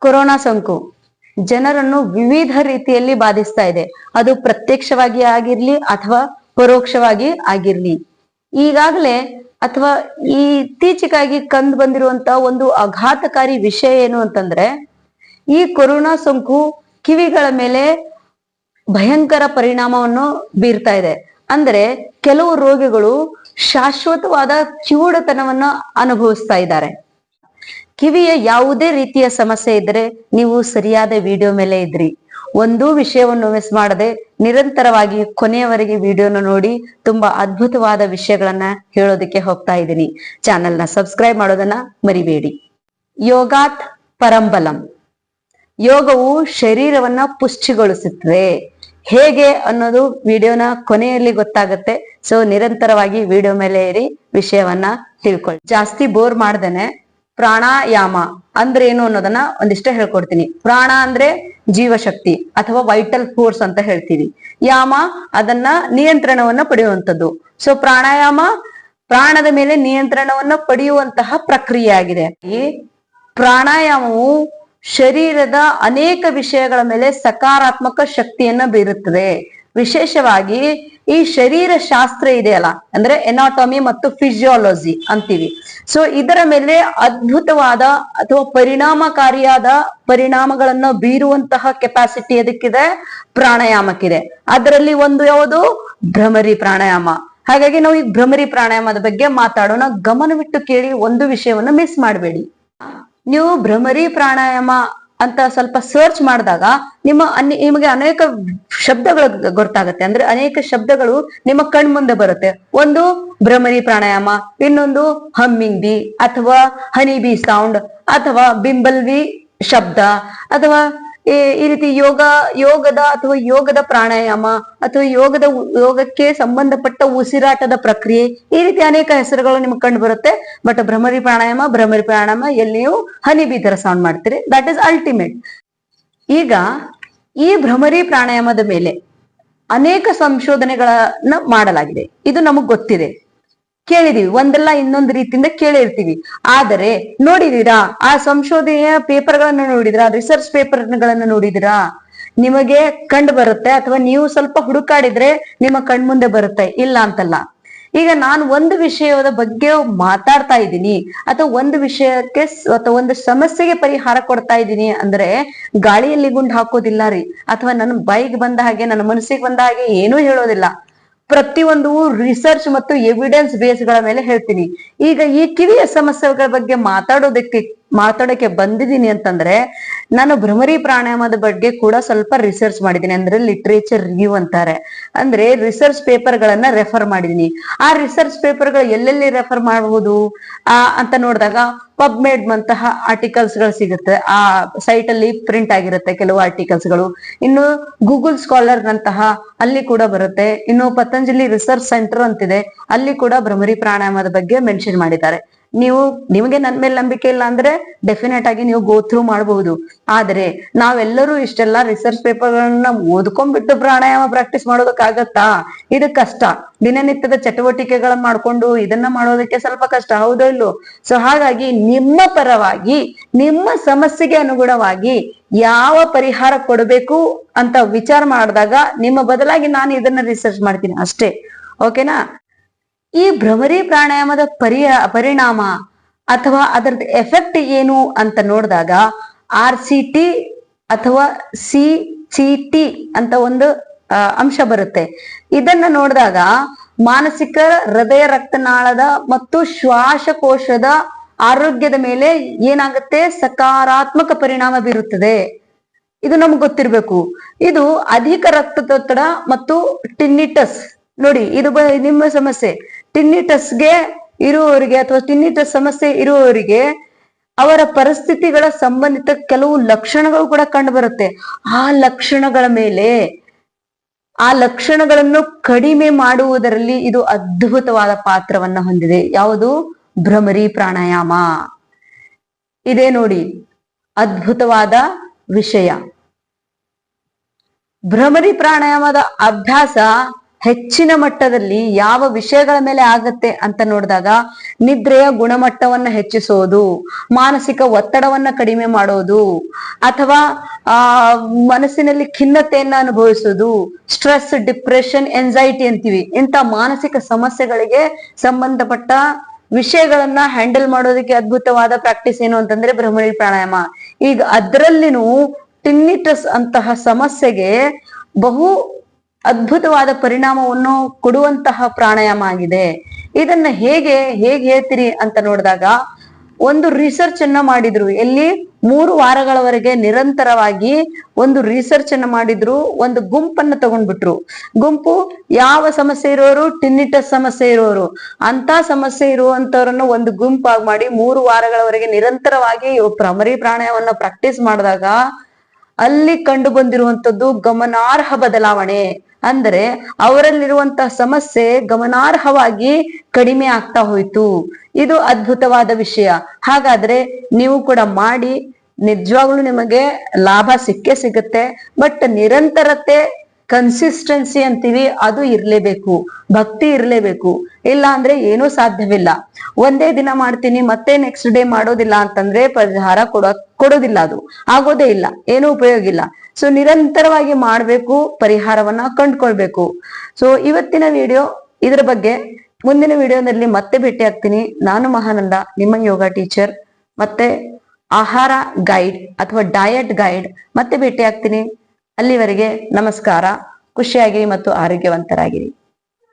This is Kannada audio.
ಕೊರೋನಾ ಸೋಂಕು. ಜನರನ್ನು ವಿವಿಧ ರೀತಿಯಲ್ಲಿ ಬಾಧಿಸ್ತಾ ಇದೆ. ಅದು ಪ್ರತ್ಯಕ್ಷವಾಗಿ ಆಗಿರ್ಲಿ ಅಥವಾ ಪರೋಕ್ಷವಾಗಿ ಆಗಿರ್ಲಿ. ಈಗಾಗಲೇ ಅಥವಾ ಇತ್ತೀಚೆಗಾಗಿ ಕಂಡು ಬಂದಿರುವಂತ ಒಂದು ಆಘಾತಕಾರಿ ವಿಷಯ ಏನು ಅಂತಂದ್ರೆ, ಈ ಕೊರೋನಾ ಸೋಂಕು ಕಿವಿಗಳ ಮೇಲೆ ಭಯಂಕರ ಪರಿಣಾಮವನ್ನು ಬೀರ್ತಾ ಇದೆ. ಅಂದ್ರೆ ಕೆಲವು ರೋಗಿಗಳು ಶಾಶ್ವತವಾದ ಕಿವುಡತನವನ್ನ ಅನುಭವಿಸ್ತಾ ಇದ್ದಾರೆ. ಕಿವಿಯ ಯಾವುದೇ ರೀತಿಯ ಸಮಸ್ಯೆ ಇದ್ರೆ ನೀವು ಸರಿಯಾದ ವಿಡಿಯೋ ಮೇಲೆ ಇದ್ರಿ. ಒಂದೂ ವಿಷಯವನ್ನು ಮಿಸ್ ಮಾಡದೆ ನಿರಂತರವಾಗಿ ಕೊನೆಯವರೆಗೆ ವಿಡಿಯೋನ ನೋಡಿ ತುಂಬಾ ಅದ್ಭುತವಾದ ವಿಷಯಗಳನ್ನ ಹೇಳೋದಕ್ಕೆ ಹೋಗ್ತಾ ಇದ್ದೀನಿ. ಚಾನೆಲ್ನ ಸಬ್ಸ್ಕ್ರೈಬ್ ಮಾಡೋದನ್ನ ಮರಿಬೇಡಿ. ಯೋಗಾತ್ ಪರಂಬಲಂ. ಯೋಗವು ಶರೀರವನ್ನ ಪುಷ್ಟಿಗೊಳಿಸುತ್ತದೆ. ಹೇಗೆ ಅನ್ನೋದು ವಿಡಿಯೋನ ಕೊನೆಯಲ್ಲಿ ಗೊತ್ತಾಗುತ್ತೆ. ಸೊ ನಿರಂತರವಾಗಿ ವಿಡಿಯೋ ಮೇಲೆ ಇರಿ, ವಿಷಯವನ್ನ ತಿಳ್ಕೊಳ್ಳಿ. ಜಾಸ್ತಿ ಬೋರ್ ಮಾಡ್ದೇನೆ. ಪ್ರಾಣಾಯಾಮ ಅಂದ್ರೆ ಏನು ಅನ್ನೋದನ್ನ ಒಂದಿಷ್ಟ ಹೇಳ್ಕೊಡ್ತೀನಿ. ಪ್ರಾಣ ಅಂದ್ರೆ ಜೀವಶಕ್ತಿ ಅಥವಾ ವೈಟಲ್ ಫೋರ್ಸ್ ಅಂತ ಹೇಳ್ತೀವಿ. ಯಾಮ ಅದನ್ನ ನಿಯಂತ್ರಣವನ್ನ ಪಡೆಯುವಂಥದ್ದು. ಸೊ ಪ್ರಾಣಾಯಾಮ ಪ್ರಾಣದ ಮೇಲೆ ನಿಯಂತ್ರಣವನ್ನ ಪಡೆಯುವಂತಹ ಪ್ರಕ್ರಿಯೆ ಆಗಿದೆ. ಈ ಪ್ರಾಣಾಯಾಮವು ಶರೀರದ ಅನೇಕ ವಿಷಯಗಳ ಮೇಲೆ ಸಕಾರಾತ್ಮಕ ಶಕ್ತಿಯನ್ನ ಬೀರುತ್ತದೆ. ವಿಶೇಷವಾಗಿ ಈ ಶರೀರ ಶಾಸ್ತ್ರ ಇದೆಯಲ್ಲ, ಅಂದ್ರೆ ಎನಾಟಮಿ ಮತ್ತು ಫಿಸಿಯಾಲಜಿ ಅಂತೀವಿ. ಸೊ ಇದರ ಮೇಲೆ ಅದ್ಭುತವಾದ ಅಥವಾ ಪರಿಣಾಮಕಾರಿಯಾದ ಪರಿಣಾಮಗಳನ್ನ ಬೀರುವಂತಹ ಕೆಪಾಸಿಟಿ ಅದಕ್ಕಿದೆ ಪ್ರಾಣಾಯಾಮಕ್ಕಿದೆ. ಅದರಲ್ಲಿ ಒಂದು ಯಾವುದು? ಭ್ರಮರಿ ಪ್ರಾಣಾಯಾಮ. ಹಾಗಾಗಿ ನಾವು ಈ ಭ್ರಮರಿ ಪ್ರಾಣಾಯಾಮದ ಬಗ್ಗೆ ಮಾತಾಡೋಣ. ಗಮನವಿಟ್ಟು ಕೇಳಿ ಒಂದು ವಿಷಯವನ್ನ ಮಿಸ್ ಮಾಡಬೇಡಿ. ನೀವು ಭ್ರಮರಿ ಪ್ರಾಣಾಯಾಮ ಅಂತ ಸ್ವಲ್ಪ ಸರ್ಚ್ ಮಾಡಿದಾಗ ನಿಮ್ಮ ನಿಮಗೆ ಅನೇಕ ಶಬ್ದಗಳು ಗೊತ್ತಾಗುತ್ತೆ. ಅಂದ್ರೆ ಅನೇಕ ಶಬ್ದಗಳು ನಿಮ್ಮ ಕಣ್ ಮುಂದೆ ಬರುತ್ತೆ. ಒಂದು ಭ್ರಮರಿ ಪ್ರಾಣಾಯಾಮ, ಇನ್ನೊಂದು ಹಮ್ಮಿಂಗ್ ಬಿ ಅಥವಾ ಹನಿ ಬಿ ಸೌಂಡ್ ಅಥವಾ ಬಿಂಬಲ್ ಬಿ ಶಬ್ದ ಅಥವಾ ಈ ರೀತಿ ಯೋಗ, ಯೋಗದ ಅಥವಾ ಯೋಗದ ಪ್ರಾಣಾಯಾಮ ಅಥವಾ ಯೋಗದ ಯೋಗಕ್ಕೆ ಸಂಬಂಧಪಟ್ಟ ಉಸಿರಾಟದ ಪ್ರಕ್ರಿಯೆ ಈ ರೀತಿ ಅನೇಕ ಹೆಸರುಗಳು ನಿಮ್ಗೆ ಕಂಡು ಬರುತ್ತೆ. ಬಟ್ ಭ್ರಮರಿ ಪ್ರಾಣಾಯಾಮ ಭ್ರಮರಿ ಪ್ರಾಣಾಯಾಮ ಎಲ್ಲಿಯೂ ಹನಿ ಬಿ ತರ ಸೌಂಡ್ ಮಾಡ್ತೀರಿ. ದಟ್ ಇಸ್ ಅಲ್ಟಿಮೇಟ್ ಈಗ ಈ ಭ್ರಮರಿ ಪ್ರಾಣಾಯಾಮದ ಮೇಲೆ ಅನೇಕ ಸಂಶೋಧನೆಗಳನ್ನ ಮಾಡಲಾಗಿದೆ. ಇದು ನಮಗ್ ಗೊತ್ತಿದೆ. ಕೇಳಿದೀವಿ. ಒಂದಲ್ಲ ಇನ್ನೊಂದು ರೀತಿಯಿಂದ ಕೇಳಿರ್ತೀವಿ. ಆದರೆ ನೋಡಿದೀರಾ? ಆ ಸಂಶೋಧನೆಯ ಪೇಪರ್ಗಳನ್ನ ನೋಡಿದಿರಾ? ರಿಸರ್ಚ್ ಪೇಪರ್ಗಳನ್ನ ನೋಡಿದಿರಾ? ನಿಮಗೆ ಕಂಡು ಬರುತ್ತೆ ಅಥವಾ ನೀವು ಸ್ವಲ್ಪ ಹುಡುಕಾಡಿದ್ರೆ ನಿಮ್ಮ ಕಣ್ಮುಂದೆ ಬರುತ್ತೆ. ಇಲ್ಲ ಅಂತಲ್ಲ. ಈಗ ನಾನು ಒಂದು ವಿಷಯದ ಬಗ್ಗೆ ಮಾತಾಡ್ತಾ ಇದ್ದೀನಿ. ಅಥವಾ ಒಂದು ವಿಷಯಕ್ಕೆ ಅಥವಾ ಒಂದು ಸಮಸ್ಯೆಗೆ ಪರಿಹಾರ ಕೊಡ್ತಾ ಇದ್ದೀನಿ ಅಂದ್ರೆ ಗಾಳಿಯಲ್ಲಿ ಗುಂಡು ಹಾಕೋದಿಲ್ಲ ರೀ. ಅಥವಾ ನನ್ನ ಬೈಗ್ ಬಂದ ಹಾಗೆ, ನನ್ನ ಮನಸ್ಸಿಗೆ ಬಂದ ಹಾಗೆ ಏನೂ ಹೇಳೋದಿಲ್ಲ. ಪ್ರತಿಯೊಂದು ರಿಸರ್ಚ್ ಮತ್ತು ಎವಿಡೆನ್ಸ್ ಬೇಸ್ಗಳ ಮೇಲೆ ಹೇಳ್ತೀನಿ. ಈಗ ಈ ಕಿವಿಯ ಸಮಸ್ಯೆಗಳ ಬಗ್ಗೆ ಮಾತಾಡೋದಕ್ಕೆ ಮಾತಾಡೋಕೆ ಬಂದಿದ್ದೀನಿ ಅಂತಂದ್ರೆ ನಾನು ಭ್ರಮರಿ ಪ್ರಾಣಾಯಾಮದ ಬಗ್ಗೆ ಕೂಡ ಸ್ವಲ್ಪ ರಿಸರ್ಚ್ ಮಾಡಿದ್ದೀನಿ. ಅಂದ್ರೆ ಲಿಟ್ರೇಚರ್ ರಿವ್ಯೂ ಅಂತಾರೆ. ಅಂದ್ರೆ ರಿಸರ್ಚ್ ಪೇಪರ್ ಗಳನ್ನ ರೆಫರ್ ಮಾಡಿದೀನಿ ಆ ರಿಸರ್ಚ್ ಪೇಪರ್ಗಳು ಎಲ್ಲೆಲ್ಲಿ ರೆಫರ್ ಮಾಡಬಹುದು ಆ, ಅಂತ ನೋಡಿದಾಗ ಪಬ್ಮೇಡ್ ಅಂತಹ ಆರ್ಟಿಕಲ್ಸ್ಗಳು ಸಿಗುತ್ತೆ. ಆ ಸೈಟ್ ಅಲ್ಲಿ ಪ್ರಿಂಟ್ ಆಗಿರುತ್ತೆ ಕೆಲವು ಆರ್ಟಿಕಲ್ಸ್ಗಳು ಇನ್ನು ಗೂಗಲ್ ಸ್ಕಾಲರ್ ನಂತಹ ಅಲ್ಲಿ ಕೂಡ ಬರುತ್ತೆ. ಇನ್ನು ಪತಂಜಲಿ ರಿಸರ್ಚ್ ಸೆಂಟರ್ ಅಂತಿದೆ. ಅಲ್ಲಿ ಕೂಡ ಭ್ರಮರಿ ಪ್ರಾಣಾಯಾಮದ ಬಗ್ಗೆ ಮೆನ್ಷನ್ ಮಾಡಿದ್ದಾರೆ. ನೀವು ನಿಮಗೆ ನನ್ ಮೇಲೆ ನಂಬಿಕೆ ಇಲ್ಲ ಅಂದ್ರೆ ಡೆಫಿನೆಟ್ ಆಗಿ ನೀವು ಗೋ ಥ್ರೂ ಮಾಡಬಹುದು. ಆದ್ರೆ ನಾವೆಲ್ಲರೂ ಇಷ್ಟೆಲ್ಲ ರಿಸರ್ಚ್ ಪೇಪರ್ಗಳನ್ನ ಓದ್ಕೊಂಡ್ಬಿಟ್ಟು ಪ್ರಾಣಾಯಾಮ ಪ್ರಾಕ್ಟೀಸ್ ಮಾಡೋದಕ್ಕಾಗತ್ತಾ? ಇದು ಕಷ್ಟ. ದಿನನಿತ್ಯದ ಚಟುವಟಿಕೆಗಳನ್ನ ಮಾಡ್ಕೊಂಡು ಇದನ್ನ ಮಾಡೋದಕ್ಕೆ ಸ್ವಲ್ಪ ಕಷ್ಟ, ಹೌದೋ ಇಲ್ಲೋ ಸೊ ಹಾಗಾಗಿ ನಿಮ್ಮ ಪರವಾಗಿ, ನಿಮ್ಮ ಸಮಸ್ಯೆಗೆ ಅನುಗುಣವಾಗಿ ಯಾವ ಪರಿಹಾರ ಕೊಡಬೇಕು ಅಂತ ವಿಚಾರ ಮಾಡಿದಾಗ ನಿಮ್ಮ ಬದಲಾಗಿ ನಾನು ಇದನ್ನ ರಿಸರ್ಚ್ ಮಾಡ್ತೀನಿ ಅಷ್ಟೇ. ಓಕೆನಾ ಈ ಭ್ರಮರಿ ಪ್ರಾಣಾಯಾಮದ ಪರಿಯ ಪರಿಣಾಮ ಅಥವಾ ಅದರದ್ದು ಎಫೆಕ್ಟ್ ಏನು ಅಂತ ನೋಡಿದಾಗ ಆರ್ ಸಿ ಟಿ ಅಥವಾ ಸಿ ಸಿ ಟಿ ಅಂತ ಒಂದು ಅಂಶ ಬರುತ್ತೆ. ಇದನ್ನ ನೋಡಿದಾಗ ಮಾನಸಿಕ ಹೃದಯ ರಕ್ತನಾಳದ ಮತ್ತು ಶ್ವಾಸಕೋಶದ ಆರೋಗ್ಯದ ಮೇಲೆ ಏನಾಗುತ್ತೆ? ಸಕಾರಾತ್ಮಕ ಪರಿಣಾಮ ಬೀರುತ್ತದೆ. ಇದು ನಮ್ಗೆ ಗೊತ್ತಿರ್ಬೇಕು. ಇದು ಅಧಿಕ ರಕ್ತದೊತ್ತಡ ಮತ್ತು ಟಿನ್ನಿಟಸ್. ನೋಡಿ, ಇದು ನಿಮ್ಮ ಸಮಸ್ಯೆ. ಟಿನ್ನಿಟಸ್ಗೆ ಇರುವವರಿಗೆ ಅಥವಾ ಟಿನ್ನಿಟಸ್ ಸಮಸ್ಯೆ ಇರುವವರಿಗೆ ಅವರ ಪರಿಸ್ಥಿತಿಗಳ ಸಂಬಂಧಿತ ಕೆಲವು ಲಕ್ಷಣಗಳು ಕೂಡ ಕಂಡು ಬರುತ್ತೆ. ಆ ಲಕ್ಷಣಗಳ ಮೇಲೆ, ಆ ಲಕ್ಷಣಗಳನ್ನು ಕಡಿಮೆ ಮಾಡುವುದರಲ್ಲಿ ಇದು ಅದ್ಭುತವಾದ ಪಾತ್ರವನ್ನ ಹೊಂದಿದೆ. ಯಾವುದು? ಭ್ರಮರಿ ಪ್ರಾಣಾಯಾಮ. ಇದೇ ನೋಡಿ, ಅದ್ಭುತವಾದ ವಿಷಯ. ಭ್ರಮರಿ ಪ್ರಾಣಾಯಾಮದ ಅಭ್ಯಾಸ ಹೆಚ್ಚಿನ ಮಟ್ಟದಲ್ಲಿ ಯಾವ ವಿಷಯಗಳ ಮೇಲೆ ಆಗತ್ತೆ ಅಂತ ನೋಡಿದಾಗ ನಿದ್ರೆಯ ಗುಣಮಟ್ಟವನ್ನ ಹೆಚ್ಚಿಸೋದು, ಮಾನಸಿಕ ಒತ್ತಡವನ್ನ ಕಡಿಮೆ ಮಾಡೋದು, ಅಥವಾ, ಆ, ಮನಸ್ಸಿನಲ್ಲಿ ಖಿನ್ನತೆಯನ್ನ ಅನುಭವಿಸೋದು, ಸ್ಟ್ರೆಸ್, ಡಿಪ್ರೆಷನ್ ಎನ್ಸೈಟಿ ಅಂತೀವಿ. ಇಂತ ಮಾನಸಿಕ ಸಮಸ್ಯೆಗಳಿಗೆ ಸಂಬಂಧಪಟ್ಟ ವಿಷಯಗಳನ್ನ ಹ್ಯಾಂಡಲ್ ಮಾಡೋದಕ್ಕೆ ಅದ್ಭುತವಾದ ಪ್ರಾಕ್ಟೀಸ್ ಏನು ಅಂತಂದ್ರೆ ಬ್ರಹ್ಮಣಿ ಪ್ರಾಣಾಯಾಮ. ಈಗ ಅದರಲ್ಲಿನೂ ಟಿನ್ನಿಟಸ್ ಅಂತಹ ಸಮಸ್ಯೆಗೆ ಬಹು ಅದ್ಭುತವಾದ ಪರಿಣಾಮವನ್ನು ಕೊಡುವಂತಹ ಪ್ರಾಣಾಯಾಮ ಆಗಿದೆ. ಇದನ್ನ ಹೇಗೆ ಹೇಗೆ ಹೇಳ್ತೀರಿ ಅಂತ ನೋಡಿದಾಗ ಒಂದು ರಿಸರ್ಚ್ ಅನ್ನ ಮಾಡಿದ್ರು. ಎಲ್ಲಿ? ಮೂರು ವಾರಗಳವರೆಗೆ ನಿರಂತರವಾಗಿ ಒಂದು ರಿಸರ್ಚ್ ಅನ್ನ ಮಾಡಿದ್ರು. ಒಂದು ಗುಂಪನ್ನ ತಗೊಂಡ್ಬಿಟ್ರು. ಗುಂಪು ಯಾವ ಸಮಸ್ಯೆ ಇರೋರು? ಟಿನ್ನಿಟಸ್ ಸಮಸ್ಯೆ ಇರೋರು. ಅಂತ ಸಮಸ್ಯೆ ಇರುವಂತವ್ರನ್ನ ಒಂದು ಗುಂಪಾಗಿ ಮಾಡಿ ಮೂರು ವಾರಗಳವರೆಗೆ ನಿರಂತರವಾಗಿ ಪ್ರಮರಿ ಪ್ರಾಣಾಯಾಮವನ್ನ ಪ್ರಾಕ್ಟೀಸ್ ಮಾಡಿದಾಗ ಅಲ್ಲಿ ಕಂಡು ಬಂದಿರುವಂತದ್ದು ಗಮನಾರ್ಹ ಬದಲಾವಣೆ. ಅಂದರೆ ಅವರಲ್ಲಿರುವಂತಹ ಸಮಸ್ಯೆ ಗಮನಾರ್ಹವಾಗಿ ಕಡಿಮೆ ಆಗ್ತಾ ಹೋಯ್ತು. ಇದು ಅದ್ಭುತವಾದ ವಿಷಯ. ಹಾಗಾದ್ರೆ ನೀವು ಕೂಡ ಮಾಡಿ, ನಿಜವಾಗ್ಲೂ ನಿಮಗೆ ಲಾಭ ಸಿಕ್ಕೇ ಸಿಗುತ್ತೆ, ಬಟ್ ನಿರಂತರತೆ ಕನ್ಸಿಸ್ಟೆನ್ಸಿ ಅಂತೀವಿ, ಅದು ಇರ್ಲೇಬೇಕು, ಭಕ್ತಿ ಇರ್ಲೇಬೇಕು. ಇಲ್ಲ ಅಂದ್ರೆ ಏನೂ ಸಾಧ್ಯವಿಲ್ಲ. ಒಂದೇ ದಿನ ಮಾಡ್ತೀನಿ, ಮತ್ತೆ ನೆಕ್ಸ್ಟ್ ಡೇ ಮಾಡೋದಿಲ್ಲ ಅಂತಂದ್ರೆ ಪರಿಹಾರ ಕೊಡ, ಕೊಡೋದಿಲ್ಲ ಅದು. ಆಗೋದೇ ಇಲ್ಲ, ಏನೂ ಉಪಯೋಗ ಇಲ್ಲ. ಸೊ ನಿರಂತರವಾಗಿ ಮಾಡ್ಬೇಕು, ಪರಿಹಾರವನ್ನ ಕಂಡ್ಕೊಳ್ಬೇಕು. ಸೊ ಇವತ್ತಿನ ವಿಡಿಯೋ ಇದ್ರ ಬಗ್ಗೆ ಮುಂದಿನ ವಿಡಿಯೋನಲ್ಲಿ ಮತ್ತೆ ಭೇಟಿ ಆಗ್ತೀನಿ. ನಾನು ಮಹಾನಂದ, ನಿಮ್ಮ ಯೋಗ ಟೀಚರ್. ಮತ್ತೆ ಆಹಾರ ಗೈಡ್ ಅಥವಾ ಡಯಟ್ ಗೈಡ್ ಮತ್ತೆ ಭೇಟಿ ಆಗ್ತೀನಿ. ಅಲ್ಲಿವರೆಗೆ ನಮಸ್ಕಾರ. ಖುಷಿಯಾಗಿರಿ ಮತ್ತು ಆರೋಗ್ಯವಂತರಾಗಿರಿ.